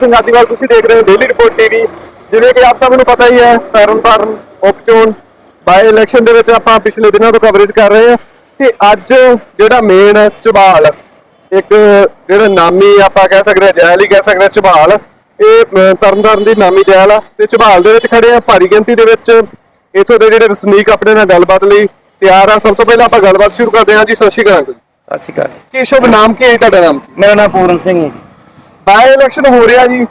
ਸੰਗਾਦੀਵਾਲ ਤੁਸੀਂ ਦੇਖ ਰਹੇ ਹੋ ਡੇਲੀ ਰਿਪੋਰਟ ਟੀਵੀ ਜਿਵੇਂ ਕਿ ਆਪ ਸਭ ਨੂੰ ਪਤਾ ਹੀ ਹੈ ਤਰਨਤਾਰਨ ਉਪਚੋਣ ਬਾਈ ਇਲੈਕਸ਼ਨ ਦੇ ਵਿੱਚ ਆਪਾਂ ਪਿਛਲੇ ਦਿਨਾਂ ਤੋਂ ਕਵਰੇਜ ਕਰ ਰਹੇ ਹਾਂ। ਤੇ ਅੱਜ ਜਿਹੜਾ ਮੇਨ ਝਬਾਲ ਇੱਕ ਜਿਹੜਾ ਨਾਮੀ ਆਪਾਂ ਕਹਿ ਸਕਦੇ ਹਾਂ ਜੈਲ ਹੀ ਕਹਿ ਸਕਦੇ ਹਾਂ ਝਬਾਲ ਇਹ ਤਰਨਤਾਰਨ ਦੀ ਨਾਮੀ ਜੈਲ ਆ। ਤੇ ਝਬਾਲ ਦੇ ਵਿੱਚ ਖੜੇ ਆ ਭਾਰੀ ਗਿਣਤੀ ਦੇ ਵਿੱਚ ਇਥੋਂ ਦੇ ਜਿਹੜੇ ਵਸਨੀਕ ਆਪਣੇ ਨਾਲ ਗੱਲਬਾਤ ਲਈ ਤਿਆਰ ਆ। ਸਭ ਤੋਂ ਪਹਿਲਾਂ ਆਪਾਂ ਗੱਲਬਾਤ ਸ਼ੁਰੂ ਕਰਦੇ ਹਾਂ ਜੀ ਸਤਿ ਸ਼੍ਰੀ ਅਕਾਲ। ਸਤਿ ਸ਼੍ਰੀ ਅਕਾਲ ਕੀ ਸ਼ੁਭ ਨਾਮ ਕੀ ਹੈ ਤੁਹਾਡਾ ਨਾਮ? ਮੇਰਾ ਨਾਮ ਪੂਰਨ ਸਿੰਘ ਹੈ ਜੀ। ਬਾਈ ਇਲੈਕਸ਼ਨ ਹੋ ਰਿਹਾ ਜੀ।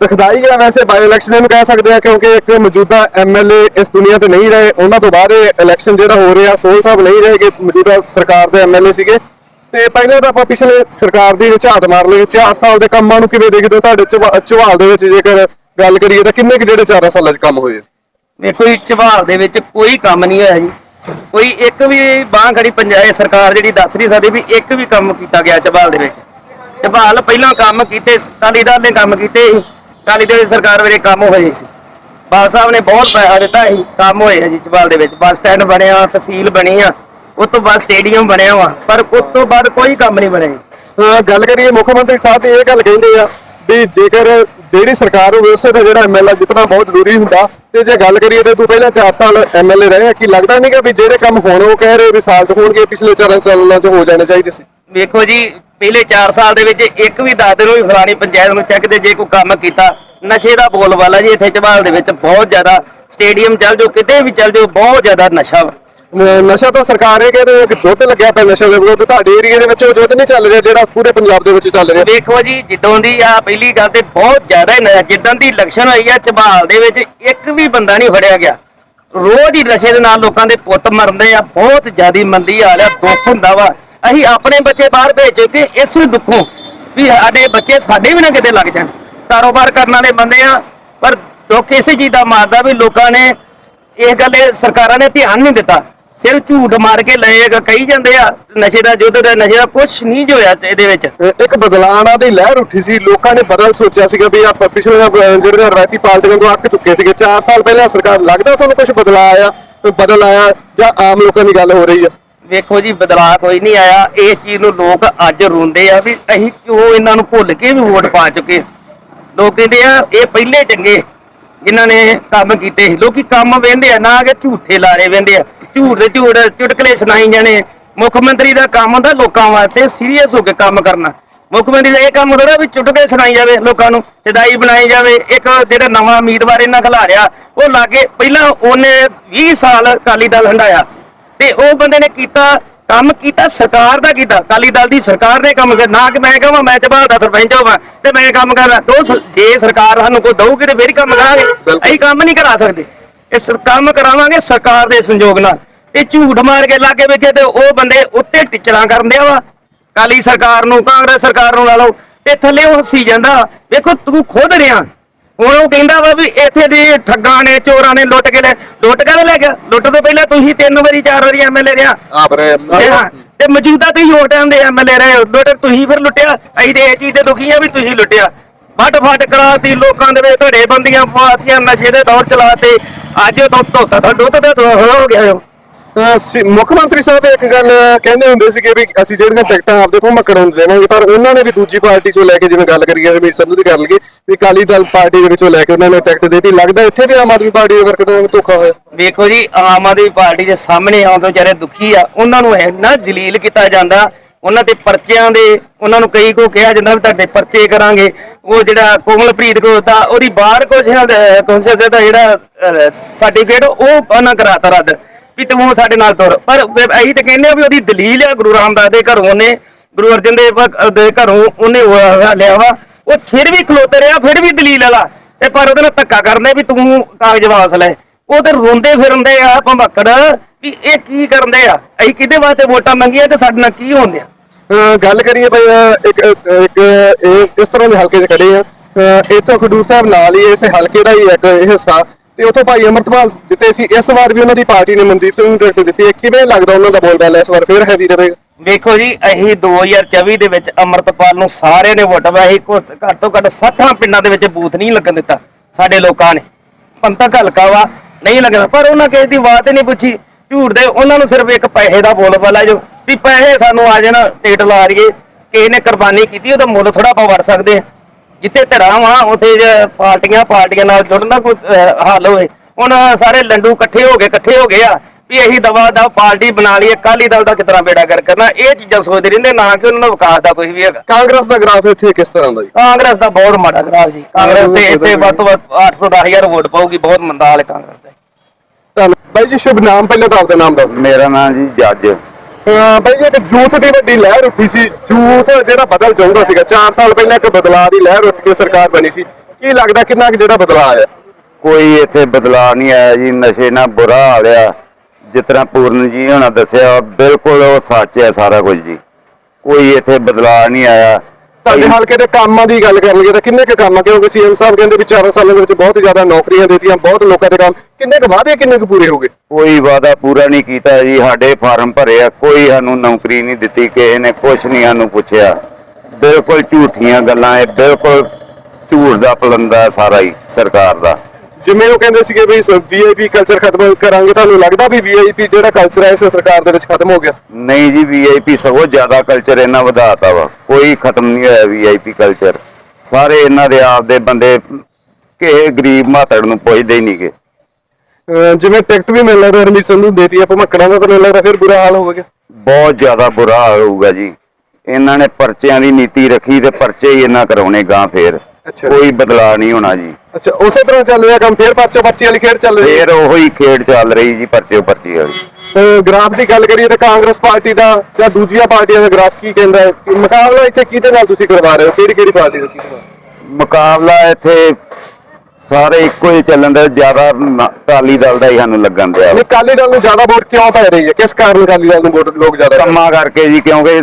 ਦਿਖਦਾਈ ਗਿਆ ਵੈਸੇ ਬਾਈ ਇਲੈਕਸ਼ਨ ਇਹਨੂੰ ਕਹਿ ਸਕਦੇ ਆ ਕਿਉਂਕਿ ਇੱਕ ਮੌਜੂਦਾ ਐਮਐਲਏ ਇਸ ਦੁਨੀਆ ਤੇ ਨਹੀਂ ਰਹੇ। ਉਹਨਾਂ ਤੋਂ ਬਾਅਦ ਇਹ ਇਲੈਕਸ਼ਨ ਜਿਹੜਾ ਹੋ ਰਿਹਾ ਸੋਲ ਸਾਹਿਬ ਨਹੀਂ ਰਹੇਗੇ ਮੌਜੂਦਾ ਸਰਕਾਰ ਦੇ ਐਮਐਲਏ ਸੀਗੇ। ਤੇ ਪਹਿਲਾਂ ਤਾਂ ਆਪਾਂ ਪਿਛਲੇ ਸਰਕਾਰ ਦੀ ਝਾਤ ਮਾਰ ਲਈ। 4 ਸਾਲ ਦੇ ਕੰਮਾਂ ਨੂੰ ਕਿਵੇਂ ਦੇਖਦੇ ਹੋ ਤੁਹਾਡੇ ਝਵਾਲ ਦੇ ਵਿੱਚ ਜੇਕਰ ਗੱਲ ਕਰੀਏ ਤਾਂ ਕਿੰਨੇ ਕੁ ਜਿਹੜੇ 4 ਸਾਲਾਂ 'ਚ ਕੰਮ ਹੋਏ? ਆ? ਵੇਖੋ ਜੀ ਝਬਾਲ ਦੇ ਵਿੱਚ ਕੋਈ ਕੰਮ ਨਹੀਂ ਹੋਇਆ ਜੀ। ਕੋਈ ਇੱਕ ਵੀ ਬਾਂਹ ਖੜੀ ਪੰਜਾਬ ਸਰਕਾਰ ਜਿਹੜੀ ਦੱਸ ਨਹੀਂ ਸਕਦੀ ਵੀ ਇੱਕ ਵੀ ਕੰਮ ਕੀਤਾ ਗਿਆ ਝਬਾਲ ਦੇ ਵਿੱਚ। ਝਬਾਲ ਪਹਿਲਾਂ ਕੰਮ ਕੀਤੇ, ਅਕਾਲੀ ਦਲ ਨੇ ਕੰਮ ਕੀਤੇ ਸੀ। ਅਕਾਲੀ ਦਲ ਦੀ ਸਰਕਾਰ ਵੇਲੇ ਕੰਮ ਹੋਏ ਸੀ। ਬਾਲ ਸਾਹਿਬ ਨੇ ਬਹੁਤ ਪੈਸਾ ਦਿੱਤਾ ਸੀ, ਕੰਮ ਹੋਏ ਆ ਜੀ ਜਪਾਲ ਦੇ ਵਿੱਚ। ਬੱਸ ਸਟੈਂਡ ਬਣਿਆ, ਤਹਿਸੀਲ ਬਣੀ ਆ, ਉਸ ਤੋਂ ਬਾਅਦ ਸਟੇਡੀਅਮ ਬਣਿਆ ਵਾ। ਪਰ ਉਸ ਤੋਂ ਬਾਅਦ ਕੋਈ ਕੰਮ ਨਹੀਂ ਬਣਿਆ। ਜੀ। ਗੱਲ ਕਰੀਏ, ਮੁੱਖ ਮੰਤਰੀ ਸਾਹਿਬ ਇਹ ਗੱਲ ਕਹਿੰਦੇ ਆ ਵੀ ਜੇਕਰ ਜਿਹੜੀ ਸਰਕਾਰ ਹੋਵੇ, ਉਸੇ ਦਾ ਜਿਹੜਾ ਐਮਐਲਏ ਜਿੱਤਣਾ ਬਹੁਤ ਜ਼ਰੂਰੀ ਹੁੰਦਾ। ਤੇ ਜੇ ਗੱਲ ਕਰੀਏ ਤੇ ਤੂੰ ਪਹਿਲਾਂ 4 ਸਾਲ ਐਮਐਲਏ ਰਹੇ ਆ ਕੀ ਲੱਗਦਾ ਨਹੀਂ ਕਿ ਵੀ ਜਿਹੜੇ ਕੰਮ ਹੋਣ ਉਹ ਕਹਿ ਰਹੇ ਵੀ ਸਾਲ ਚ ਹੋਣਗੇ, ਪਿਛਲੇ 4 ਸਾਲਾਂ ਚ ਹੋ ਜਾਣੇ ਚਾਹੀਦੇ ਸੀ? ਵੇਖੋ ਜੀ ਪਹਿਲੇ 4 ਸਾਲ ਦੇ ਵਿੱਚ ਇੱਕ ਵੀ ਦੱਸ ਦਿਨ ਵੀ ਫਲਾਣੀ ਪੰਚਾਇਤ ਨੂੰ ਚੈੱਕ ਦੇ ਜੇ ਕੋਈ ਕੰਮ ਕੀਤਾ ਨਸ਼ੇ ਦਾ ਬੋਲਬਾਲਾ ਜੀ ਇੱਥੇ ਝਬਾਲ ਦੇ ਵਿੱਚ ਬਹੁਤ ਜ਼ਿਆਦਾ ਸਟੇਡੀਅਮ ਚੱਲ ਜਾਓ ਕਿਤੇ ਵੀ ਚੱਲ ਜਾਓ ਬਹੁਤ ਜ਼ਿਆਦਾ ਨਸ਼ਾ ਵਾ। ਨ- ਨਸ਼ਾ ਤਾਂ ਸਰਕਾਰ ਇਹ ਕਹਿੰਦੇ ਇੱਕ ਜੁੱਧ ਲੱਗਿਆ ਪਿਆ ਨਸ਼ੇ ਦੇ ਵਿਰੁੱਧ ਤੁਹਾਡੇ ਏਰੀਆ ਦੇ ਵਿੱਚ ਉਹ ਜੁੱਧ ਨਹੀਂ ਚੱਲ ਰਿਹਾ ਜਿਹੜਾ ਪੂਰੇ ਪੰਜਾਬ ਦੇ ਵਿੱਚ ਚੱਲ ਰਿਹਾ। ਵੇਖੋ ਜੀ ਜਿੱਦੋਂ ਦੀ ਆ ਪਹਿਲੀ ਗੱਲ ਤੇ ਬਹੁਤ ਜ਼ਿਆਦਾ ਹੀ ਨਸ਼ਾ ਜਿੱਦਾਂ ਦੀ ਇਲੈਕਸ਼ਨ ਹੋਈ ਆ ਝਬਾਲ ਦੇ ਵਿੱਚ ਇੱਕ ਵੀ ਬੰਦਾ ਨਹੀਂ ਫੜਿਆ ਗਿਆ। ਰੋਜ਼ ਹੀ ਨਸ਼ੇ ਦੇ ਨਾਲ ਲੋਕਾਂ ਦੇ ਪੁੱਤ ਮਰਦੇ ਆ ਬਹੁਤ ਜ਼ਿਆਦੀ ਮੰਦੀ ਆ ਦੁੱਖ ਹੁੰਦਾ ਵਾ। ਅਸੀਂ ਆਪਣੇ ਬੱਚੇ ਬਾਹਰ ਭੇਜੇ ਕਿ ਇਸ ਨੂੰ ਦੁੱਖੋਂ ਵੀ ਸਾਡੇ ਬੱਚੇ ਸਾਡੇ ਵੀ ਨਾ ਕਿਤੇ ਲੱਗ ਜਾਣ। ਕਾਰੋਬਾਰ ਕਰਨ ਵਾਲੇ ਬੰਦੇ ਆ, ਪਰ ਦੁੱਖ ਇਸੇ ਚੀਜ਼ ਦਾ ਮਾਰਦਾ ਵੀ ਲੋਕਾਂ ਨੇ ਇਹ ਗੱਲ ਸਰਕਾਰਾਂ ਨੇ ਧਿਆਨ ਨਹੀਂ ਦਿੱਤਾ। ਸਿਰਫ ਝੂਠ ਮਾਰ ਕੇ ਲਏ ਕਹੀ ਜਾਂਦੇ ਆ, ਨਸ਼ੇ ਦਾ ਯੁੱਧ ਦਾ ਨਸ਼ੇ ਦਾ ਕੁਝ ਨਹੀਂ ਜੋ ਹੋਇਆ ਇਹਦੇ ਵਿੱਚ। ਅਹ ਇੱਕ ਬਦਲਾਣਾ ਦੀ ਲਹਿਰ ਉੱਠੀ ਸੀ, ਲੋਕਾਂ ਨੇ ਬਦਲ ਸੋਚਿਆ ਸੀਗਾ ਵੀ ਆਪਾਂ ਪਿਛਲੇ ਜਿਹੜੀਆਂ ਰਵਾਇਤੀ ਪਾਰਟੀਆਂ ਤੋਂ ਅੱਕ ਚੁੱਕੇ ਸੀਗੇ 4 ਸਾਲ ਪਹਿਲਾਂ ਸਰਕਾਰ ਲੱਗਦਾ ਤੁਹਾਨੂੰ ਕੁਝ ਬਦਲਾ ਆਇਆ ਕੋਈ ਬਦਲ ਆਇਆ ਜਾਂ ਆਮ ਲੋਕਾਂ ਦੀ ਗੱਲ ਹੋ ਰਹੀ ਆ? ਵੇਖੋ ਜੀ, ਬਦਲਾਅ ਕੋਈ ਨਹੀਂ ਆਇਆ। ਇਸ ਚੀਜ਼ ਨੂੰ ਲੋਕ ਅੱਜ ਰੋਂਦੇ ਆ ਵੀ ਅਸੀਂ ਕਿਉਂ ਇਹਨਾਂ ਨੂੰ ਭੁੱਲ ਕੇ ਵੀ ਵੋਟ ਪਾ ਚੁੱਕੇ ਲੋਕ ਕਹਿੰਦੇ ਆ, ਇਹ ਪਹਿਲੇ ਚੰਗੇ ਜਿਨ੍ਹਾਂ ਨੇ ਕੰਮ ਕੀਤੇ ਸੀ। ਲੋਕੀ ਕੰਮ ਵੇਂਦੇ ਆ, ਨਾ ਕਿ ਝੂਠੇ ਲਾਰੇ ਵੇਂਦੇ ਆ। ਝੂਠ ਦੇ ਝੂਠ, ਚੁਟਕਲੇ ਸੁਣਾਈ ਜਾਣੇ। ਮੁੱਖ ਮੰਤਰੀ ਦਾ ਕੰਮ ਹੁੰਦਾ ਲੋਕਾਂ ਵਾਸਤੇ ਸੀਰੀਅਸ ਹੋ ਕੇ ਕੰਮ ਕਰਨਾ। ਮੁੱਖ ਮੰਤਰੀ ਦਾ ਇਹ ਕੰਮ ਥੋੜਾ ਵੀ ਚੁਟਕਲੇ ਸੁਣਾਈ ਜਾਵੇ ਲੋਕਾਂ ਨੂੰ ਸਦਾਈ ਬਣਾਈ ਜਾਵੇ। ਇੱਕ ਜਿਹੜਾ ਨਵਾਂ ਉਮੀਦਵਾਰ ਇਹਨਾਂ ਖਿਲਾ ਰਿਹਾ ਉਹ ਲਾਗੇ ਪਹਿਲਾਂ ਉਹਨੇ 20 ਸਾਲ ਅਕਾਲੀ ਦਲ ਹੰਡਾਇਆ। ਤੇ ਉਹ ਬੰਦੇ ਨੇ ਕੀਤਾ ਕੰਮ ਕੀਤਾ ਸਰਕਾਰ ਦਾ ਕੀਤਾ। ਅਕਾਲੀ ਦਲ ਦੀ ਸਰਕਾਰ ਨੇ ਕੰਮ ਕੀਤਾ। ਨਾ ਕਿ ਮੈਂ ਕਹਾਂ ਮੈਂ ਚਬਾਲ ਦਾ ਸਰਪੰਚ ਹੋਵਾਂ ਤੇ ਮੈਂ ਕੰਮ ਕਰਾਂ। ਦੋ ਜੇ ਸਰਕਾਰ ਸਾਨੂੰ ਕੋਈ ਦਊਗੀ ਤੇ ਫੇਰ ਹੀ ਕੰਮ ਕਰਾਂਗੇ। ਅਸੀਂ ਕੰਮ ਨਹੀਂ ਕਰਾ ਸਕਦੇ। ਇਸ ਕੰਮ ਕਰਾਵਾਂਗੇ ਸਰਕਾਰ ਦੇ ਸੰਯੋਗ ਨਾਲ। ਇਹ ਝੂਠ ਮਾਰ ਕੇ ਲਾਗੇ ਵੇਖੇ ਤੇ ਉਹ ਬੰਦੇ ਉੱਤੇ ਟਿਚਰਾਂ ਕਰਨ ਦਿਆ ਵਾ। ਕਾਲੀ ਸਰਕਾਰ ਨੂੰ ਕਾਂਗਰਸ ਸਰਕਾਰ ਨੂੰ ਲਾ ਲਓ। ਤੇ ਥੱਲੇ ਉਹ ਹੱਸੀ ਜਾਂਦਾ। ਵੇਖੋ ਤੂੰ ਖੁਦ ਰਿਆ ਹੁਣ ਉਹ ਕਹਿੰਦਾ ਵਾ ਵੀ ਇੱਥੇ ਦੇ ਠੱਗਾਂ ਨੇ ਚੋਰਾਂ ਨੇ ਲੁੱਟ ਕੇ ਲੈ ਲੁੱਟ ਕੇ ਲੈ ਗਿਆ? ਲੁੱਟ ਤੋਂ ਪਹਿਲਾਂ ਤੁਸੀਂ ਤਿੰਨ ਵਾਰੀ ਚਾਰ ਵਾਰੀ ਐਮਐਲਏ ਰਿਹਾ। ਆਪ ਤੇ ਹਾਂ, ਤੇ ਮੌਜੂਦਾ ਤੁਸੀਂ ਹੋਰ ਟਾਈਮ ਦੇ ਐਮਐਲਏ ਰਹੇ। ਹੋ। ਲੁੱਟ ਤੁਸੀਂ ਫਿਰ ਲੁੱਟਿਆ? ਅਸੀਂ ਤੇ ਇਹ ਚੀਜ਼ ਤੇ ਦੁਖੀ ਆ ਵੀ ਤੁਸੀਂ ਲੁੱਟਿਆ। ਫਟ ਫਟ ਕਰਾਤੀ ਲੋਕਾਂ ਦੇ ਵਿੱਚ ਧੜੇ ਬੰਦੀਆਂ ਪਾਤੀਆਂ ਨਸ਼ੇ ਦੇ ਦੌਰ ਚਲਾਤੇ। ਅੱਜ ਤੋਂ ਧੋਤਾ ਤਾਂ ਦੁੱਧ ਦੋ ਹੋ ਗਿਆ ਹੋ ਮੁੱਖ ਮੰਤਰੀ ਸਾਹਿਬ ਇੱਕ ਗੱਲ ਕਹਿੰਦੇ ਹੁੰਦੇ ਸੀਗੇ ਵੀ ਅਸੀਂ ਜਿਹੜੀਆਂ ਟਿਕਟਾਂ ਆਪਦੇ ਕੋਲ ਮਕੜੋਂ ਦੇਵਾਂਗੇ, ਪਰ ਉਹਨਾਂ ਨੇ ਵੀ ਦੂਜੀ ਪਾਰਟੀ ਚੋਂ ਲੈ ਕੇ ਜਿਵੇਂ ਗੱਲ ਕਰੀਏ ਵੀ ਸੰਧੂ ਦੀ ਕਰ ਲਈਏ, ਵੀ ਅਕਾਲੀ ਦਲ ਪਾਰਟੀ ਦੇ ਵਿੱਚੋਂ ਲੈ ਕੇ ਉਹਨਾਂ ਨੇ ਟਿਕਟ ਦੇਤੀ। ਲੱਗਦਾ ਇੱਥੇ ਵੀ ਆਮ ਆਦਮੀ ਪਾਰਟੀ ਦੇ ਵਰਕਰਾਂ ਨੂੰ ਧੋਖਾ ਹੋਇਆ। ਵੇਖੋ ਜੀ, ਆਮ ਆਦਮੀ ਪਾਰਟੀ ਦੇ ਸਾਹਮਣੇ ਆਉਣ ਵਿਚਾਰੇ ਦੁਖੀ ਆ। ਉਹਨਾਂ ਨੂੰ ਇੰਨਾ ਜਲੀਲ ਕੀਤਾ ਜਾਂਦਾ, ਉਹਨਾਂ ਤੇ ਪਰਚਿਆਂ ਦੇ, ਉਹਨਾਂ ਨੂੰ ਕਈ ਕੋ ਕਿਹਾ ਜਾਂਦਾ ਵੀ ਤੁਹਾਡੇ ਪਰਚੇ ਕਰਾਂਗੇ। ਉਹ ਜਿਹੜਾ ਕੋਮਲਪ੍ਰੀਤ ਕੋ ਤਾਂ ਉਹਦੀ ਬਾਹਰ ਕੁਛ ਕੌਂਸਲ ਦਾ ਜਿਹੜਾ ਸਰਟੀਫਿਕੇਟ ਉਹ ਉਹਨਾਂ ਕਰਾਤਾ ਰੱਦ। ਵੀ ਤੂੰ ਸਾਡੇ ਨਾਲ ਤੁਰ। ਪਰ ਅਸੀਂ ਤੇ ਕਹਿੰਦੇ ਆ ਵੀ ਉਹਦੀ ਦਲੀਲ ਆ, ਗੁਰੂ ਰਾਮਦਾਸ ਦੇ ਘਰੋਂ ਉਹਨੇ, ਗੁਰੂ ਅਰਜਨ ਦੇਵ ਦੇ ਘਰੋਂ ਉਹਨੇ ਲਿਆ ਵਾ। ਉਹ ਫਿਰ ਵੀ ਖਲੋਤੇ ਰਿਹਾ, ਫਿਰ ਵੀ ਦਲੀਲ ਵਾਲਾ। ਤੇ ਪਰ ਉਹਦੇ ਨਾਲ ਧੱਕਾ ਕਰਦੇ ਵੀ ਤੂੰ ਕਾਗਜ਼ ਵਾਸ ਲੈ। ਉਹ ਤੇ ਰੋਂਦੇ ਫਿਰਦੇ ਆ ਭੰਬਕੜ ਵੀ ਇਹ ਕੀ ਕਰਦੇ ਆ? ਅਸੀਂ ਕਿਹਦੇ ਵਾਸਤੇ ਵੋਟਾਂ ਮੰਗੀਆਂ ਤੇ ਸਾਡੇ ਨਾਲ ਕੀ ਹੁੰਦਿਆ ਅਹ ਗੱਲ ਕਰੀਏ ਬਈ ਇੱਕ ਇੱਕ ਇਸ ਤਰ੍ਹਾਂ ਦੇ ਹਲਕੇ 'ਚ ਖੜੇ ਆ। ਅਹ ਇੱਥੋਂ ਖਡੂਰ ਸਾਹਿਬ ਨਾਲ ਹੀ ਇਸ ਹਲਕੇ ਦਾ ਹੀ ਇੱਕ ਹਿੱਸਾ ਤੇ ਉੱਥੋਂ ਭਾਈ ਅਮਰਤਪਾਲ ਦਿੱਤੇ ਸੀ। ਇਸ ਵਾਰ ਵੀ ਉਹਨਾਂ ਦੀ ਪਾਰਟੀ ਨੇ ਮਨਦੀਪ ਸਿੰਘ ਨੂੰ ਟਿਕਟ ਦਿੱਤੀ ਹੈ। ਕਿਵੇਂ ਲੱਗਦਾ ਉਹਨਾਂ ਦਾ ਬੋਲਬਾਲਾ ਇਸ ਵਾਰ? ਫੇਰ ਹੈਵੀ ਰਹੇਗਾ। ਵੇਖੋ ਜੀ, ਅਸੀਂ 2024 ਦੇ ਵਿੱਚ ਅਮਰਤਪਾਲ ਨੂੰ ਸਾਰਿਆਂ ਨੇ ਵੋਟ ਪਾਈ ਘੱਟ ਤੋਂ ਘੱਟ 60 ਪਿੰਡਾਂ ਦੇ ਵਿੱਚ ਬੂਥ ਨਹੀਂ ਲੱਗਣ ਦਿੱਤਾ ਸਾਡੇ ਲੋਕਾਂ ਨੇ। ਪੰਥਕ ਹਲਕਾ ਵਾ, ਨਹੀਂ ਲੱਗਣਾ ਪਰ ਉਹਨਾਂ ਕਿਸੇ ਦੀ ਬਾਤ ਹੀ ਨਹੀਂ ਪੁੱਛੀ। ਝੂਠ ਦੇ, ਉਹਨਾਂ ਨੂੰ ਸਿਰਫ ਇੱਕ ਪੈਸੇ ਦਾ ਬੋਲਬਾਲਾ ਜੋ ਵੀ ਪੈਸੇ ਸਾਨੂੰ ਆ ਜਾਣ ਟਿਕਟ ਲਾ ਰਹੀਏ ਕਿਸੇ ਨੇ ਕੁਰਬਾਨੀ ਕੀਤੀ, ਉਹਦਾ ਮੁੱਲ ਥੋੜਾ ਆਪਾਂ ਵੜ ਸਕਦੇ ਆ ਜਿੱਥੇ ਧੜਾ ਵਾ ਉੱਥੇ ਜੇ ਪਾਰਟੀਆਂ ਪਾਰਟੀਆਂ ਨਾਲ ਜੁੜਨ ਕੋਈ ਹੱਲ ਹੋਏ। ਹੁਣ ਸਾਰੇ ਲੰਡੂ ਇਕੱਠੇ ਹੋ ਗਏ ਇਕੱਠੇ ਹੋ ਗਏ ਆ ਵੀ ਇਹੀ ਦਵਾ ਦਾ ਪਾਰਟੀ ਬਣਾ ਲਈਏ ਅਕਾਲੀ ਦਲ ਦਾ ਕਿਤਨਾ ਬੇੜਾ ਕਰ ਕਰਨਾ। ਇਹ ਚੀਜ਼ਾਂ ਸੋਚਦੇ ਰਹਿੰਦੇ ਨਾ ਕਿ ਉਹਨਾਂ ਦਾ ਵਿਕਾਸ ਦਾ ਕੁਝ ਵੀ ਹੈਗਾ। ਕਾਂਗਰਸ ਦਾ ਗ੍ਰਾਫ ਇੱਥੇ ਕਿਸ ਤਰ੍ਹਾਂ ਦਾ ਜੀ? ਕਾਂਗਰਸ ਦਾ ਬਹੁਤ ਮਾੜਾ ਗਰਾਫ ਸੀ ਕਾਂਗਰਸ ਤੇ ਇੱਥੇ ਵੱਧ ਤੋਂ ਵੱਧ 800 10000 ਵੋਟ ਪਾਊਗੀ ਬਹੁਤ ਮੰਦਾ ਹਾਲ ਹੈ ਕਾਂਗਰਸ ਦਾ। ਬਾਈ ਜੀ ਸ਼ੁਭ ਨਾਮ ਪਹਿਲਾਂ ਤਾਂ ਆਪਦਾ ਨਾਮ ਦੱਸੋ ਮੇਰਾ ਨਾਮ ਜੀ ਜੱਜ। ਬਾਈ ਇੱਕ ਯੂਥ ਦੀ ਵੱਡੀ ਲਹਿਰ ਉੱਠੀ ਸੀ। ਯੂਥ ਜਿਹੜਾ ਬਦਲ ਚਾਹੁੰਦਾ ਸੀਗਾ। 4 ਸਾਲ ਪਹਿਲਾਂ ਇੱਕ ਬਦਲਾਅ ਦੀ ਲਹਿਰ ਉੱਠ ਕੇ ਸਰਕਾਰ ਬਣੀ ਸੀ। ਕੀ ਲੱਗਦਾ ਕਿੰਨਾ ਕੁ ਜਿਹੜਾ ਬਦਲਾਅ ਆਇਆ? ਕੋਈ ਇੱਥੇ ਬਦਲਾਅ ਨਹੀਂ ਆਇਆ ਜੀ। ਨਸ਼ੇ ਨਾਲ ਬੁਰਾ ਹਾਲਿਆ ਜਿਸ ਤਰ੍ਹਾਂ ਪੂਰਨ ਜੀ ਹੋਣਾ ਦੱਸਿਆ ਬਿਲਕੁਲ ਉਹ ਸੱਚ ਹੈ ਸਾਰਾ ਕੁਝ ਜੀ। ਕੋਈ ਇੱਥੇ ਬਦਲਾਅ ਨਹੀਂ ਆਇਆ। ਤੁਹਾਡੇ ਹਲਕੇ ਦੇ ਕੰਮਾਂ ਦੀ ਗੱਲ ਕਰ ਲਈਏ ਤਾਂ ਕਿੰਨੇ ਕੁ ਕੰਮ? ਆ ਕਿਉਂਕਿ ਸੀਐਮ ਸਾਹਿਬ ਕਹਿੰਦੇ ਵੀ 4 ਸਾਲਾਂ ਦੇ ਵਿੱਚ ਬਹੁਤ ਜ਼ਿਆਦਾ ਨੌਕਰੀਆਂ ਦਿੱਤੀਆਂ ਬਹੁਤ ਲੋਕਾਂ ਦੇ ਕੰਮ। ਕਿੰਨੇ ਕੁ ਵਾਅਦੇ ਕਿੰਨੇ ਕੁ ਪੂਰੇ ਹੋ ਗਏ? ਕੋਈ ਵਾਦਾ ਪੂਰਾ ਨਹੀਂ ਕੀਤਾ ਜੀ ਸਾਡੇ ਫਾਰਮ ਭਰੇ ਆ ਕੋਈ ਸਾਨੂੰ ਨੌਕਰੀ ਨਹੀਂ ਦਿੱਤੀ ਕਿਸੇ ਨੇ ਕੁਝ ਨਹੀਂ ਸਾਨੂੰ ਪੁੱਛਿਆ। ਬਿਲਕੁਲ ਝੂਠੀਆਂ ਗੱਲਾਂ ਇਹ ਬਿਲਕੁਲ ਝੂਠ ਦਾ ਪਲੰਦਾ ਸਾਰਾ ਹੀ ਸਰਕਾਰ ਦਾ। ਜਿਵੇਂ ਉਹ ਕਹਿੰਦੇ ਸੀਗੇ ਵੀ ਵੀਆਈਪੀ ਕਲਚਰ ਖਤਮ ਕਰਾਂਗੇ ਤੁਹਾਨੂੰ ਲੱਗਦਾ ਵੀ ਵੀਆਈਪੀ ਜਿਹੜਾ ਕਲਚਰ ਹੈ ਇਸ ਸਰਕਾਰ ਦੇ ਵਿੱਚ ਖਤਮ ਹੋ ਗਿਆ? ਨਹੀਂ ਜੀ ਵੀਆਈਪੀ ਸਗੋਂ ਜ਼ਿਆਦਾ ਕਲਚਰ ਇਹਨਾਂ ਵਧਾਤਾ ਵਾ। ਕੋਈ ਖਤਮ ਨਹੀਂ ਹੋਇਆ ਵੀਆਈਪੀ ਕਲਚਰ ਸਾਰੇ ਇਹਨਾਂ ਦੇ ਆਪ ਦੇ ਬੰਦੇ ਕਿਸੇ ਗਰੀਬ ਮਾਤੜ ਨੂੰ ਪੁੱਛਦੇ ਹੀ ਨਹੀਂਗੇ। ਜਿਵੇਂ ਟਿਕਟ ਵੀ ਮਿਲ ਰਿਹਾ ਰਣਜੀਤ ਸੰਧੂ ਦੇਤੀ ਆ ਭਮੱਕੜਾਂ ਦਾ ਤਾਂ ਮੈਨੂੰ ਲੱਗਦਾ ਫਿਰ ਬੁਰਾ ਹਾਲ ਹੋ ਗਿਆ ਬਹੁਤ ਜ਼ਿਆਦਾ ਬੁਰਾ ਹਾਲ ਹੋਊਗਾ ਜੀ। ਇਹਨਾਂ ਨੇ ਪਰਚਿਆਂ ਦੀ ਨੀਤੀ ਰੱਖੀ ਤੇ ਪਰਚੇ ਹੀ ਇਹਨਾਂ ਕਰਾਉਣੇ ਗਾਂ ਫੇਰ। ਅੱਛਾ। ਕੋਈ ਬਦਲਾਅ ਨਹੀਂ ਹੋਣਾ ਜੀ। ਅੱਛਾ ਉਸੇ ਤਰ੍ਹਾਂ ਚੱਲ ਰਿਹਾ ਕੰਮ ਫਿਰ ਪਰਚੋ ਪਰਚੀ ਵਾਲੀ ਖੇਡ ਚੱਲ ਰਹੀ ਹੈ? ਫੇਰ ਉਹੀ ਖੇਡ ਚੱਲ ਰਹੀ ਜੀ ਪਰਚੇ ਪਰਚੀ ਵਾਲੀ। ਤੇ ਗ੍ਰਾਫ ਦੀ ਗੱਲ ਕਰੀਏ ਤਾਂ ਕਾਂਗਰਸ ਪਾਰਟੀ ਦਾ ਜਾਂ ਦੂਜੀਆਂ ਪਾਰਟੀਆਂ ਦਾ ਗ੍ਰਾਫ ਕੀ ਕਹਿੰਦਾ ਹੈ? ਕਿ ਮੁਕਾਬਲਾ ਇੱਥੇ ਕਿਹਦੇ ਨਾਲ ਤੁਸੀਂ ਕਰਵਾ ਰਹੇ ਹੋ? ਕਿਹੜੀ ਕਿਹੜੀ ਪਾਰਟੀ ਦਾ ਕਿਹਦੇ ਨਾਲ ਮੁਕਾਬਲਾ ਇੱਥੇ ਸਾਰੇ ਇੱਕੋ ਹੀ ਚੱਲਣ ਦਾ ਜ਼ਿਆਦਾ ਅਕਾਲੀ ਦਲ ਦਾ ਹੀ ਸਾਨੂੰ ਲੱਗਣ ਦਿਆ। ਨਹੀਂ ਕਾਲੀ ਦਲ ਨੂੰ ਜ਼ਿਆਦਾ ਵੋਟ ਕਿਉਂ ਪੈ ਰਹੀ ਹੈ? ਕਿਸ ਕਾਰਨ ਕਾਲੀ ਦਲ ਨੂੰ ਵੋਟ ਲੋਕ ਜ਼ਿਆਦਾ ਕੰਮਾਂ ਕਰਕੇ ਜੀ ਕਿਉਂਕਿ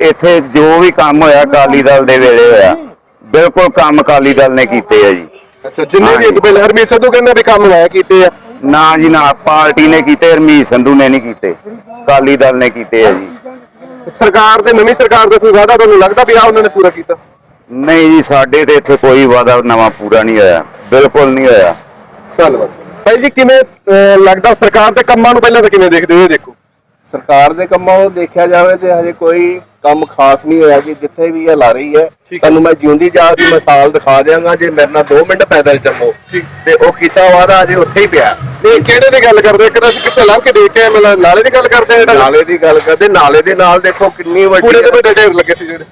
ਇੱਥੇ ਜੋ ਵੀ ਕੰਮ ਹੋਇਆ ਅਕਾਲੀ ਦਲ ਦੇ ਵੇਲੇ ਹੋਇਆ। ਬਿਲਕੁਲ ਕੰਮ ਅਕਾਲੀ ਦਲ ਨੇ ਕੀਤੇ ਆ ਜੀ। ਅੱਛਾ ਜਿੰਨੇ ਵੀ ਪਹਿਲੇ ਹਰਮੀਤ ਸੰਧੂ ਕਹਿੰਦਾ ਵੀ ਕੰਮ ਮੈਂ ਕੀਤੇ ਆ। ਨਾ ਜੀ ਨਾ ਪਾਰਟੀ ਨੇ ਕੀਤੇ ਹਰਮੀਤ ਸੰਧੂ ਨੇ ਨਹੀਂ ਕੀਤੇ। ਅਕਾਲੀ ਦਲ ਨੇ ਕੀਤੇ ਆ ਜੀ। ਸਰਕਾਰ ਦੇ ਨਵੀਂ ਸਰਕਾਰ ਦਾ ਕੋਈ ਵਾਅਦਾ ਤੁਹਾਨੂੰ ਲੱਗਦਾ ਵੀ ਆ ਉਹਨਾਂ ਨੇ ਪੂਰਾ ਕੀਤਾ? ਨਹੀਂ ਜੀ ਸਾਡੇ ਤੇ ਇੱਥੇ ਕੋਈ ਵਾਦਾ ਨਵਾਂ ਪੂਰਾ ਨਹੀਂ ਹੋਇਆ। ਬਿਲਕੁਲ ਨਹੀਂ ਹੋਇਆ। ਧੰਨਵਾਦ। ਭਾਈ ਜੀ ਕਿਵੇਂ ਲੱਗਦਾ ਸਰਕਾਰ ਦੇ ਕੰਮਾਂ ਨੂੰ ਪਹਿਲਾਂ ਤਾਂ ਕਿਵੇਂ ਦੇਖਦੇ ਹੋ? ਇਹ ਦੇਖੋ। ਸਰਕਾਰ ਦੇ ਕੰਮਾਂ ਨੂੰ ਦੇਖਿਆ ਜਾਵੇ ਤੇ ਹਜੇ ਕੋਈ ਕੰਮ ਖਾਸ ਨਹੀਂ ਹੋਇਆ ਕਿ ਜਿੱਥੇ ਵੀ ਇਹ ਲਾ ਰਹੀ ਹੈ। ਤੁਹਾਨੂੰ ਮੈਂ ਜਿਉਂਦੀ ਜਾਤ ਦੀ ਮਿਸਾਲ ਦਿਖਾ ਦਿਆਂਗਾ ਜੇ ਮੇਰੇ ਨਾਲ 2 ਮਿੰਟ ਪੈਦਲ ਚੱਲੋ। ਤੇ ਉਹ ਕੀਤਾ ਵਾਦਾ ਅਜੇ ਉੱਥੇ ਹੀ ਪਿਆ। ਇਹ ਕਿਹੜੇ ਦੀ ਗੱਲ ਕਰਦੇ ਇੱਕ ਤਾਂ ਅਸੀਂ ਪਿੱਛੇ ਲੰਘ ਕੇ ਦੇਖ ਕੇ ਆਏ, ਨਾਲੇ ਦੀ ਗੱਲ ਕਰਦੇ ਆ ਜਿਹੜਾ ਨਾਲੇ ਦੀ ਗੱਲ ਕਰਦੇ ਨਾਲੇ ਦੇ ਨਾਲ ਦੇਖੋ ਕਿੰਨੀ ਵੱਡੀ ਕੂੜੇ ਦੇ ਵੱਡੇ ਢੇਰ ਲੱਗੇ ਸੀ ਜਿਹੜੇ।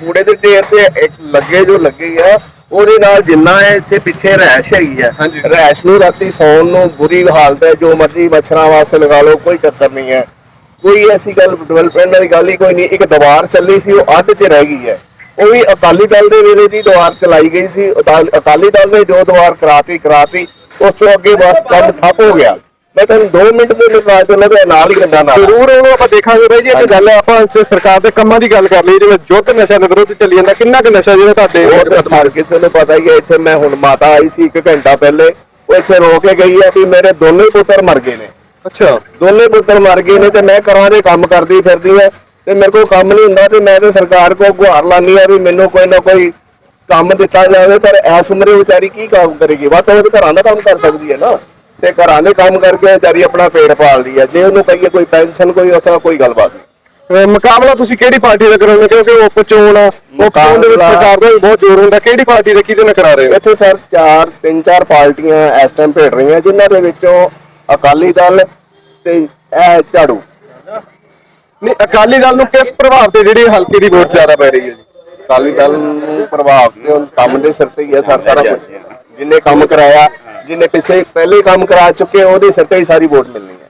ਕੂੜੇ ਦੇ ਢੇਰ ਤੇ ਇੱਕ ਲੱਗੇ ਜੋ ਲੱਗੇ ਆ ਉਹਦੇ ਨਾਲ ਜਿੰਨਾ ਹੈ ਇੱਥੇ ਪਿੱਛੇ ਰਹਿਸ਼ ਹੈਗੀ ਹਾਂਜੀ। ਰਹਿਸ਼ ਨੂੰ ਰਾਤੀ ਸੌਣ ਨੂੰ ਬੁਰੀ ਹਾਲਤ ਹੈ ਜੋ ਮਰਜ਼ੀ ਮੱਛਰਾਂ ਵਾਸਤੇ ਲਗਾ ਲਓ ਕੋਈ ਚੱਕਰ ਨਹੀਂ ਹੈ। ਕੋਈ ਐਸੀ ਗੱਲ ਡਿਵੈਲਪਮੈਂਟ ਵਾਲੀ ਗੱਲ ਹੀ ਕੋਈ ਨਹੀਂ ਇੱਕ ਦੀਵਾਰ ਚੱਲੀ ਸੀ ਉਹ ਅੱਧ 'ਚ ਰਹਿ ਗਈ ਹੈ। ਉਹ ਵੀ ਅਕਾਲੀ ਦਲ ਦੇ ਵੇਲੇ ਦੀ ਦੀਵਾਰ ਚਲਾਈ ਗਈ ਸੀ ਅਕਾਲ- ਦਲ ਨੇ ਜੋ ਦੀਵਾਰ ਕਰਾਤੀ ਕਰਾਤੀ ਉਸ ਤੋਂ ਅੱਗੇ ਬਸ ਕੰਮ ਠੱਪ ਹੋ ਗਿਆ। ਮੈਂ ਤੁਹਾਨੂੰ 2 ਮਿੰਟ ਦੇ ਨਿਕਾਲ ਤੇ ਨਾਲ ਹੀ ਗੰਦਾ ਨਾਲ। ਜ਼ਰੂਰ ਉਹਨੂੰ ਆਪਾਂ ਦੇਖਾਂਗੇ ਬਾਈ ਜੀ ਇੱਕ ਗੱਲ ਆਪਾਂ ਇਸ ਸਰਕਾਰ ਦੇ ਕੰਮਾਂ ਦੀ ਗੱਲ ਕਰ ਲਈ ਜਿਵੇਂ ਜੁੱਧ ਨਸ਼ਾ ਦੇ ਵਿਰੁੱਧ ਚੱਲੀ ਜਾਂਦਾ ਕਿੰਨਾ ਕੁ ਨਸ਼ਾ ਜਿਹੜਾ ਤੁਹਾਡੇ ਉਹ ਤੇ ਮਾਰ ਕਿਸੇ ਨੂੰ ਪਤਾ ਹੀ ਹੈ ਇੱਥੇ ਮੈਂ ਹੁਣ ਮਾਤਾ ਆਈ ਸੀ 1 ਘੰਟਾ ਪਹਿਲੇ ਉਹ ਇੱਥੇ ਰੋ ਕੇ ਗਈ ਹੈ ਵੀ ਮੇਰੇ ਦੋਨੇ ਪੁੱਤਰ ਮਰ ਗਏ ਨੇ। ਅੱਛਾ ਦੋਨੇ ਪੁੱਤਰ ਮਰ ਗਏ ਨੇ ਤੇ ਮੈਂ ਘਰਾਂ ਦੇ ਕੰਮ ਕਰਦੀ ਫਿਰਦੀ ਆ ਤੇ ਮੇਰੇ ਕੋਲ ਕੰਮ ਨਹੀਂ ਹੁੰਦਾ ਤੇ ਮੈਂ ਤੇ ਸਰਕਾਰ ਕੋ ਗੁਹਾਰ ਲਾਨੀ ਆ ਵੀ ਮੈਨੂੰ ਕੋਈ ਨਾ ਕੋਈ ਕੰਮ ਦਿੱਤਾ ਜਾਵੇ ਪਰ ਐਸ ਉਮਰੇ ਵਿਚਾਰੀ ਕੀ ਕੰਮ ਕਰੇਗੀ? ਵੱਧ ਤੋਂ ਵੱਧ ਘਰਾਂ ਦਾ ਕੰਮ ਕਰ ਸਕਦੀ ਹੈ ਨਾ। ਤੇ ਘਰਾਂ ਦੇ ਕੰਮ ਕਰਕੇ ਵਿਚਾਰੀ ਆਪਣਾ ਪੇਟ ਪਾਲਦੀ ਹੈ। ਜੇ ਉਹਨੂੰ ਕਹੀਏ ਕੋਈ ਪੈਨਸ਼ਨ ਕੋਈ ਉਸ ਤਰ੍ਹਾਂ ਕੋਈ ਗੱਲਬਾਤ ਨਹੀਂ। ਅਹ ਮੁਕਾਬਲਾ ਤੁਸੀਂ ਕਿਹੜੀ ਪਾਰਟੀ ਦਾ ਕਰਾਉਂਦੇ ਕਿਉਂਕਿ ਉਪ ਚੋਣ ਆ ਉਪ ਚੋਣ ਦੇ ਵਿੱਚ ਮੁਕਾਬਲਾ- ਸਰਕਾਰ ਦਾ ਵੀ ਬਹੁਤ ਜ਼ੋਰ ਹੁੰਦਾ। ਕਿਹੜੀ ਪਾਰਟੀ ਦਾ ਕਿਹਦੇ ਨਾਲ ਕਰਾ ਰਹੇ ਹੋ? ਇੱਥੇ ਸਰ ਚਾਰ ਤਿੰਨ ਚਾਰ ਪਾਰਟੀਆਂ ਇਸ ਟਾਈਮ ਭੇੜ ਰਹੀਆਂ ਜਿਨ੍ਹਾਂ ਦੇ ਵਿੱਚੋਂ ਅਕਾਲੀ ਦਲ ਤੇ ਇਹ ਝਾੜੂ। ਨਹੀਂ ਅਕਾਲੀ ਦਲ ਨੂੰ ਕਿਸ ਪ੍ਰਭਾਵ ਤੇ ਜਿਹੜੀ ਹਲਕੇ ਦੀ ਵੋਟ ਜ਼ਿਆਦਾ ਪੈ ਰਹੀ ਹੈ ਜੀ? ਅਕਾਲੀ ਦਲ ਨੂੰ ਪ੍ਰਭਾਵ ਤੇ ਉਹ ਕੰਮ ਦੇ ਸਿਰ ਤੇ ਹੀ ਹੈ ਸਰ ਸਾਰਾ ਕੁਝ ਜਿੰਨੇ ਕੰਮ ਕਰਾਇਆ ਜਿੰਨੇ ਪਿੱਛੇ ਪਹਿਲੇ ਕੰਮ ਕਰਾ ਚੁੱਕੇ ਉਹਦੇ ਸਿਰ ਤੇ ਹੀ ਸਾਰੀ ਵੋਟ ਮਿਲਣੀ ਹੈ।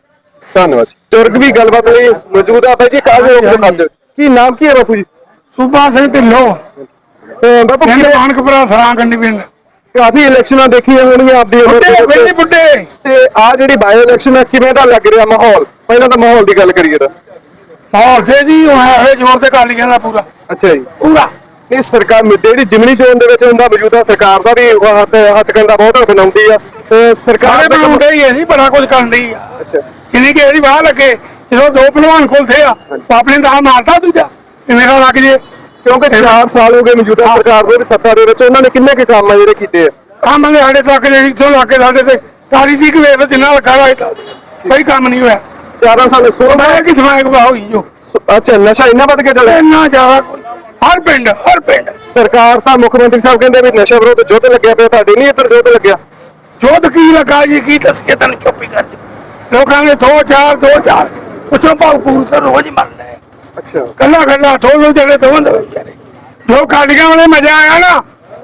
ਧੰਨਵਾਦ ਚੁਰਗ ਵੀ ਗੱਲਬਾਤ ਲਈ ਮੌਜੂਦ ਆ ਬਾਈ ਜੀ ਕਾਹਦੇ ਰੋਕ ਦੇ ਖਾਂਦੇ ਕੀ ਨਾਮ ਕੀ ਹੈ ਬਾਪੂ ਜੀ? ਸੂਬਾ ਸਿੰਘ ਢਿੱਲੋਂ। ਬਾਪੂ ਕਿਵੇਂ- ਮਾਨਕਪੁਰਾ ਸਰਾਂਕੰਡੀ ਪਿੰਡ। ਕਾਫੀ ਇਲੈਕਸ਼ਨਾਂ ਦੇਖੀਆਂ ਹੋਣਗੀਆਂ ਆਪਦੀ ਉਮਰ ਬੁੱਢੇ ਦੇ ਵਿੱਚ। ਬੁੱਢੇ। ਤੇ ਆ ਜਿਹੜੀ ਬਾਇਓ ਇਲੈਕਸ਼ਨ ਆ ਕਿਵੇਂ ਦਾ ਲੱਗ ਰਿਹਾ ਮਾਹੌਲ? ਪਹਿਲਾਂ ਤਾਂ ਮਾਹੌਲ ਦੀ ਗੱਲ ਕਰੀਏ ਤਾਂ। ਮਾਹੌਲ ਤੇ ਜੀ ਉਹ ਹੈ ਜੋਰ ਤੇ ਕਰ ਲਿਆ ਦਾ ਪੂਰਾ। ਅੱਛਾ ਜੀ। ਪੂਰਾ। ਇਹ ਸਰਕਾਰ ਜਿਹੜੀ ਜਿਮਨੀ ਚੋਣ ਦੇ ਵਿੱਚ ਹੁੰਦਾ ਮੌਜੂਦਾ ਸਰਕਾਰ ਦਾ ਵੀ ਉਹ ਹੱਥ ਹੱਥ ਕੰਡਾ ਬਹੁਤ ਬਣਾਉਂਦੀ ਆ। ਤੇ ਸਰਕਾਰ ਸਾਰੇ ਦਾ ਕੰਮ- ਬਣਾਉਂਦੇ ਹੀ ਹੈ ਜੀ ਬੜਾ ਕੁਝ ਕਰਨ ਦੀ ਆ। ਅੱਛਾ। ਕਿੰਨੀ ਕਿ ਇਹਦੀ ਬਾਹ ਲੱਗੇ ਜਦੋਂ ਦੋ ਪਹਿਲਵਾਨ ਖੁੱਲਦੇ ਆ ਆਪਣੇ ਦਾ ਮਾਰਦਾ ਦੂਜਾ ਤੇ ਮੇਰਾ ਲੱਗ ਜੇ। ਕਿਉਂਕਿ 4 ਸਾਲ ਹੋ ਗਏ ਮੌਜੂਦਾ ਸਰਕਾਰ ਦੇ ਸੱਤਾ ਦੇ ਵਿੱਚ ਉਹਨਾਂ ਨੇ ਕਿੰਨੇ ਕੁ ਕੰਮ ਆ ਜਿਹੜੇ ਕੀਤੇ ਆ? ਕੰਮ ਦੇ ਸਾਡੇ ਤੱਕ ਜਿਹੜੀ ਇੱਥੋਂ ਲੱਗ ਕੇ ਸਾਡੇ ਤੇ। ਕਾਲੀ ਦੀ ਕਿ ਵੇਖ ਜਿੰਨਾ ਲੱਗਾ ਵਾ ਇੱਥੇ ਕੋਈ ਕੰਮ ਨਹੀਂ ਹੋਇਆ। 4 ਸਾਲ ਸੋ ਮੈਂ ਕਿ ਸਮਾਇਕ ਬਾ ਹੋਈ ਜੋ। ਅੱਛਾ ਨਸ਼ਾ ਇੰਨਾ ਵੱਧ ਕੇ ਚੱਲਿਆ ਇੰਨਾ ਜ਼ਿਆਦਾ ਹਰ ਪਿੰਡ ਹਰ ਪਿੰਡ। ਸਰਕਾਰ ਤਾਂ ਮੁੱਖ ਮੰਤਰੀ ਸਾਹਿਬ ਕਹਿੰਦੇ ਵੀ ਨਸ਼ਾ ਵਿਰੋਧ ਜੁੱਧ ਲੱਗਿਆ ਪਿਆ ਤੁਹਾਡੇ ਨਹੀਂ ਇੱਧਰ ਜੁੱਧ ਲੱਗਿਆ। ਜੋਤ ਕੀ ਲੱਗਾ ਜੀ ਕੀ ਦੱਸ ਕੇ ਤੈਨੂੰ ਚੁੱਪ ਕਰ ਲੋਕਾਂ ਨੇ ਦੋ ਚਾਰ ਦੋ ਚਾਰ। ਪੁੱਛੋ ਭਾਉ ਪੂਰ ਸਰ ਰੋਜ਼ ਮਰਦਾ ਅੱਛਾ। ਕੱਲਾ ਕੱਲਾ ਦੋ ਦੋ ਜਿਹੜੇ ਦੋ ਹੁੰਦੇ ਵਿਚਾਰੇ ਜੋ ਕਾਲੀਆਂ ਵਾਲੇ ਮਜ਼ਾ ਆਇਆ ਨਾ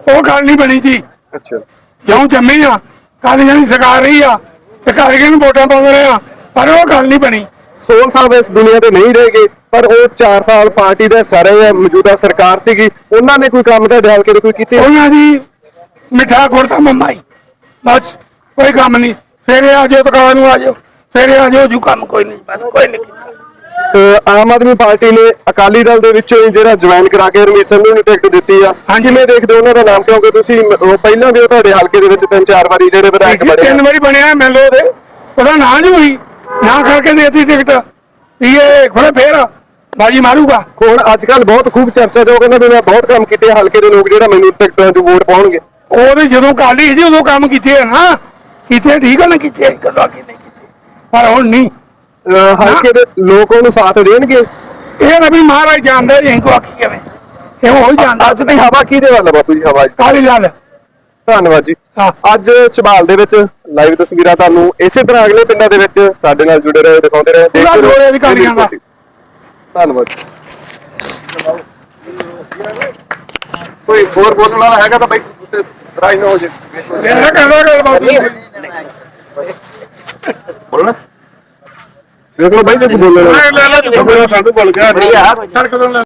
ਉਹ ਗੱਲ ਨਹੀਂ ਬਣੀ ਜੀ। ਅੱਛਾ। ਜਿਉਂ ਜੰਮੇ ਆ ਕਾਲੀਆਂ ਦੀ ਸਰਕਾਰ ਰਹੀ ਆ ਤੇ ਕਾਲੀਆਂ ਨੂੰ ਵੋਟਾਂ ਪਾਉਂਦੇ ਰਹੇ ਆ ਪਰ ਉਹ ਗੱਲ ਨਹੀਂ ਬਣੀ। ਸੋਲ ਸਾਹਿਬ ਇਸ ਦੁਨੀਆ ਤੇ ਨਹੀਂ ਰਹੇਗੇ ਪਰ ਉਹ 4 ਸਾਲ ਪਾਰਟੀ ਦੇ ਸਾਰੇ ਮੌਜੂਦਾ ਸਰਕਾਰ ਸੀਗੀ ਉਹਨਾਂ ਨੇ ਕੋਈ ਕੰਮ ਤੁਹਾਡੇ ਹਲਕੇ ਦੇ ਕੋਈ ਕੀਤੇ? ਉਹਨਾਂ ਦੀ ਮਿੱਠਾ ਗੁੜ ਦਾ ਮਮਾਈ ਬਸ ਕੋਈ ਕੰਮ ਨਹੀਂ। ਫੇਰੇ ਆ ਜਾਓ ਦੁਕਾਨ ਨੂੰ ਆ ਜਾਓ ਫੇਰੇ ਆ ਜਾਓ ਜੂ ਕੰਮ ਕੋਈ ਨਹੀਂ ਬਸ ਕੋਈ ਨਹੀਂ। ਤੇ ਆਮ ਆਦਮੀ ਪਾਰਟੀ ਨੇ ਅਕਾਲੀ ਦਲ ਦੇ ਵਿੱਚੋਂ ਹੀ ਜਿਹੜਾ ਜੁਆਇਨ ਕਰਾ ਕੇ ਰਮੇਸ਼ ਸੰਧੂ ਨੂੰ ਟਿਕਟ ਦਿੱਤੀ ਆ। ਕਿਵੇਂ ਦੇਖਦੇ ਹੋ ਉਹਨਾਂ ਦਾ ਨਾਮ? ਕਿਉਂਕਿ ਤੁਸੀਂ ਉਹ ਪਹਿਲਾਂ ਵੀ ਤੁਹਾਡੇ ਹਲਕੇ ਦੇ ਵਿੱਚ ਤਿੰਨ ਚਾਰ ਵਾਰੀ ਜਿਹੜੇ ਵਿਧਾਇਕ ਬਣੇ ਤਿੰਨ। ਵਾਰੀ ਬਣਿਆ ਮੈਲੋ ਦੇ ਉਹਦਾ। ਨਾਂ ਜੀ ਹੋਈ। ਨਾ ਕਰਕੇ ਦੇਤੀ ਟਿਕਟ। ਇਹ ਖੋਲੇ ਫੇਰ ਬਾਜੀ ਮਾਰੂਗਾ। ਹੁਣ ਅੱਜ ਕੱਲ ਬਹੁਤ ਖੂਬ ਚਰਚਾ ਜੋ ਕਹਿੰਦਾ ਵੀ ਮੈਂ ਬਹੁਤ ਕੰਮ ਕੀਤੇ ਹਲਕੇ ਦੇ ਲੋਕ ਜਿਹੜਾ ਮੈਨੂੰ ਟਿਕਟਾਂ 'ਚ ਵੋਟ ਪਾਉਣਗੇ। ਉਹਦੇ ਜਦੋਂ ਕਾਲੀ ਸੀ ਉਦੋਂ ਕੰਮ ਕੀਤੇ ਆ ਨਾ। ਕੀਤੇ ਠੀਕ ਆ ਨਾ ਕੀਤੇ ਕਦੋਂ ਕੀ ਨਹੀਂ ਕੀਤੇ। ਪਰ ਹੁਣ ਨਹੀਂ। ਹਲਕੇ ਦੇ ਲੋਕ ਉਹਨੂੰ ਸਾਥ ਦੇਣਗੇ। ਇਹ ਨਾ ਵੀ ਮਹਾਰਾਜ ਜਾਣਦਾ ਜੀ ਕੋ ਆਖੀ ਕਿਵੇਂ ਇਹ ਉਹ ਹੀ ਜਾਣਦਾ ਅੱਜ ਦੀ ਹਵਾ ਕਿਹਦੇ ਵੱਲ ਆ ਬਾਪੂ ਜੀ ਹਵਾ ਕਾਲੀ ਗੱਲ ਧੰਨਵਾਦ ਜੀ। ਅੱਜ ਚਬਾਲ ਦੇ ਵਿੱਚ ਲਾਈਵ ਤਸਵੀਰਾਂ ਤੁਹਾਨੂੰ ਇਸੇ ਤਰ੍ਹਾਂ ਅਗਲੇ ਪਿੰਡਾਂ ਦੇ ਵਿੱਚ ਸਾਡੇ ਨਾਲ ਜੁੜੇ ਰਹੇ ਦਿਖਾਉਂਦੇ ਰਹੇ ਦੇਖਦੇ ਰਹੋ। ਅਧਿਕਾਰੀਆਂ ਦਾ। ਧੰਨਵਾਦ ਕੋਈ ਹੋਰ ਬੋਲਣ ਵਾਲਾ ਹੈਗਾ ਤਾਂ ਬਾਈ ਤੁਸੀਂ ਰਾਈ ਨਾ ਹੋ ਜੇ। ਮੇਰਾ ਕਹਿੰਦਾ ਗੱਲ ਬਾਬੂ ਬੋਲਣਾ? ਦੇਖ ਲਓ ਬਾਈ ਜੇ ਕੋਈ ਬੋਲਣ ਵਾਲਾ ਲੈ ਲੈ ਜਿੱਥੋਂ ਮੇਰਾ ਸਾਨੂੰ ਬੋਲ ਗਿਆ ਸੜਕ ਤੋਂ ਲੈ